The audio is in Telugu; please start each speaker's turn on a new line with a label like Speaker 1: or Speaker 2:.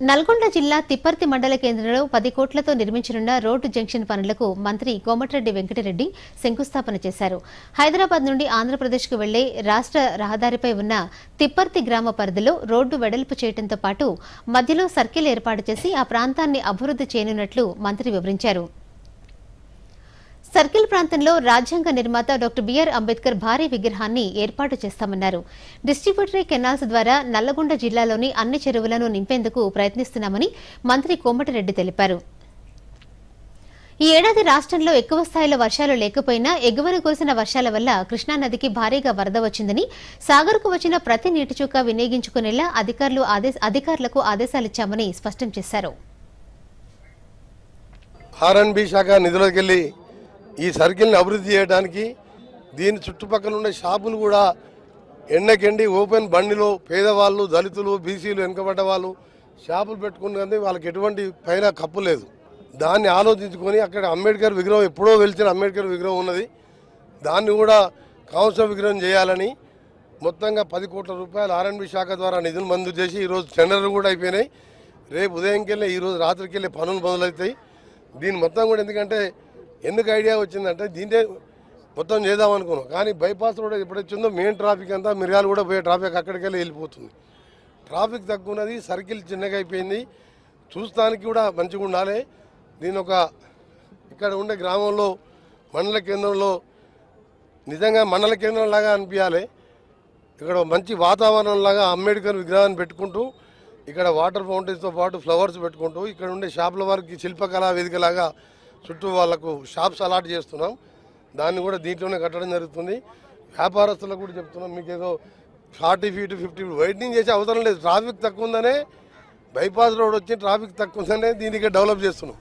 Speaker 1: నల్గొండ జిల్లా తిప్పర్తి మండల కేంద్రంలో పది కోట్లతో నిర్మించనున్న రోడ్డు జంక్షన్ పనులకు మంత్రి కోమటిరెడ్డి వెంకటరెడ్డి శంకుస్థాపన చేశారు. హైదరాబాద్ నుండి ఆంధ్రప్రదేశ్కు వెళ్ళే రాష్ట్ర రహదారిపై ఉన్న తిప్పర్తి గ్రామ పరిధిలో రోడ్డు వెడల్పు చేయడంతో పాటు మధ్యలో సర్కిల్ ఏర్పాటు చేసి ఆ ప్రాంతాన్ని అభివృద్ధి చేయనున్నట్లు మంత్రి వివరించారు. సర్కిల్ ప్రాంతంలో రాజ్యాంగ నిర్మాత డాక్టర్ బిఆర్ అంబేద్కర్ భారీ విగ్రహాన్ని ఏర్పాటు చేస్తామన్నారు. డిస్ట్రిబ్యూటరీ కెనాల్స్ ద్వారా నల్లగొండ జిల్లాలోని అన్ని చెరువులను నింపేందుకు ప్రయత్నిస్తున్నామని మంత్రి కోమటిరెడ్డి తెలిపారు. ఈ ఏడాది రాష్ట్రంలో ఎక్కువ స్థాయిలో వర్షాలు లేకపోయినా ఎగువన కురిసిన వర్షాల వల్ల కృష్ణానదికి భారీగా వరద వచ్చిందని సాగర్కు వచ్చిన ప్రతి నీటి చుక్క వినియోగించుకునేలా అధికారులు అధికారులకు ఆదేశాలిచ్చామని స్పష్టం చేశారు.
Speaker 2: ఆర్ఎన్బి శాఖ ఈ సర్కిల్ని అభివృద్ధి చేయడానికి దీని చుట్టుపక్కల ఉన్న షాపులు కూడా ఎండకెండి ఓపెన్ బండిలో పేదవాళ్ళు దళితులు బీసీలు వెనుకబడ్డ వాళ్ళు షాపులు పెట్టుకున్నది వాళ్ళకి ఎటువంటి పైన కప్పు లేదు. దాన్ని ఆలోచించుకొని అక్కడ అంబేద్కర్ విగ్రహం ఎప్పుడో వెలిచిన అంబేద్కర్ విగ్రహం ఉన్నది. దాన్ని కూడా కౌన్సిల్ విగ్రహం చేయాలని మొత్తంగా పది కోట్ల రూపాయలు ఆర్ఎండ్బి శాఖ ద్వారా నిధులు మంజూరు చేసి ఈరోజు టెండర్లు కూడా అయిపోయినాయి. రేపు ఉదయంకెళ్ళి ఈరోజు రాత్రికి వెళ్ళి పనులు మొదలవుతాయి. దీని మొత్తం కూడా ఎందుకంటే ఎందుకు ఐడియా వచ్చిందంటే దీంటే మొత్తం చేద్దాం అనుకున్నాం. కానీ బైపాస్ రోడ్ ఎప్పుడు వచ్చిందో మెయిన్ ట్రాఫిక్ అంతా మిరియాలు కూడా పోయే ట్రాఫిక్ అక్కడికి వెళ్ళి వెళ్ళిపోతుంది. ట్రాఫిక్ తక్కువన్నది సర్కిల్ చిన్నగా అయిపోయింది. చూస్తానికి కూడా మంచిగా ఉండాలి. దీని ఒక ఇక్కడ ఉండే గ్రామంలో మండల కేంద్రంలో నిజంగా మండల కేంద్రం లాగా అనిపించాలి ఇక్కడ మంచి వాతావరణం లాగా అంబేద్కర్ విగ్రహాన్ని పెట్టుకుంటూ ఇక్కడ వాటర్ ఫౌంటైన్స్తో పాటు ఫ్లవర్స్ పెట్టుకుంటూ ఇక్కడ ఉండే షాపుల వారికి శిల్పకళా వేదికలాగా చుట్టూ వాళ్ళకు షాప్స్ అలాట్ చేస్తున్నాం. దాన్ని కూడా దీంట్లోనే కట్టడం జరుగుతుంది. వ్యాపారస్తులకు కూడా చెప్తున్నాం మీకు ఏదో forty feet fifty feet waiting చేసే అవసరం లేదు. ట్రాఫిక్ తక్కువ ఉందనే బైపాస్ రోడ్ వచ్చి ట్రాఫిక్ తక్కువ ఉందనే దీనికి డెవలప్ చేస్తున్నాం.